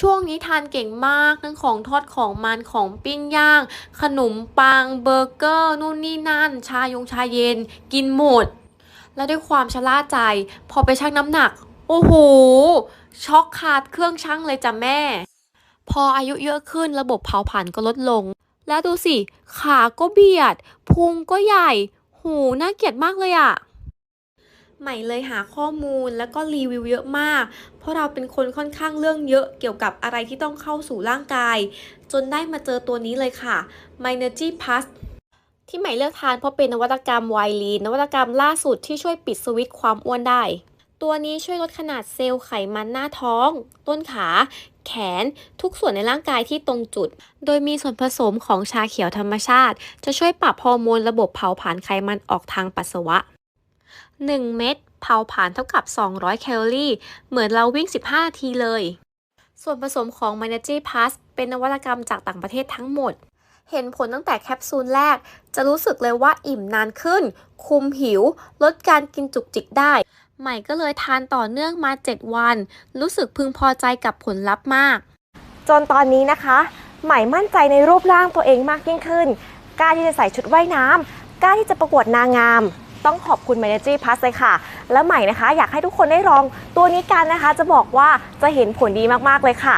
ช่วงนี้ทานเก่งมากทั้งของทอดของมันของปิ้งย่าง ขนมปังเบอร์เกอร์นู่นนี่นั่น ชายงชาเย็น กินหมด และด้วยความชะล่าใจ พอไปชั่งน้ำหนัก โอ้โห ช็อกขาดเครื่องชั่งเลยจ้ะแม่ พออายุเยอะขึ้นระบบเผาผลาญก็ลดลง แล้วดูสิ ขาก็เบียด พุงก็ใหญ่ หูน่าเกลียดมากเลยอะ ใหม่เลยหาข้อมูลแล้วก็รีวิวเยอะมาก เพราะเราเป็นคนค่อนข้างเรื่องเยอะเกี่ยวกับอะไรที่ต้องเข้าสู่ร่างกาย จนได้มาเจอตัวนี้เลยค่ะ m y n e r g y Plus ที่ใหม่เลือกทานเพราะเป็นนวัตกรรมไวลีนนวัตกรรมล่าสุดที่ช่วยปิดสวิตช์ความอ้วนได้ ตัวนี้ช่วยลดขนาดเซลล์ไขมันหน้าท้อง ต้นขา แขน ทุกส่วนในร่างกายที่ตรงจุด โดยมีส่วนผสมของชาเขียวธรรมชาติ จะช่วยปรับฮอร์โมนระบบเผาผลาญไขมันออกทางปัสสาวะ 1 เม็ดเผาผลาญเท่ากับ 200 แคลอรี่ เหมือนเราวิ่ง 15นาทีเลย ส่วนผสมของ m y n e r g y Plus เป็นนวัตกรรมจากต่างประเทศทั้งหมด เห็นผลตั้งแต่แคปซูลแรก จะรู้สึกเลยว่าอิ่มนานขึ้น คุมหิว ลดการกินจุกจิกได้ ใหม่ก็เลยทานต่อเนื่องมา 7 วัน รู้สึกพึงพอใจกับผลลัพธ์มาก จนตอนนี้นะคะ ใหม่มั่นใจในรูปร่างตัวเองมากยิ่งขึ้น กล้าที่จะใส่ชุดว่ายน้ำกล้าที่จะประกวดนางงาม ต้องขอบคุณ m a n a g y Plus เลยค่ะ และใหม่นะคะ อยากให้ทุกคนได้ลองตัวนี้กันนะคะ จะบอกว่าจะเห็นผลดีมากๆเลยค่ะ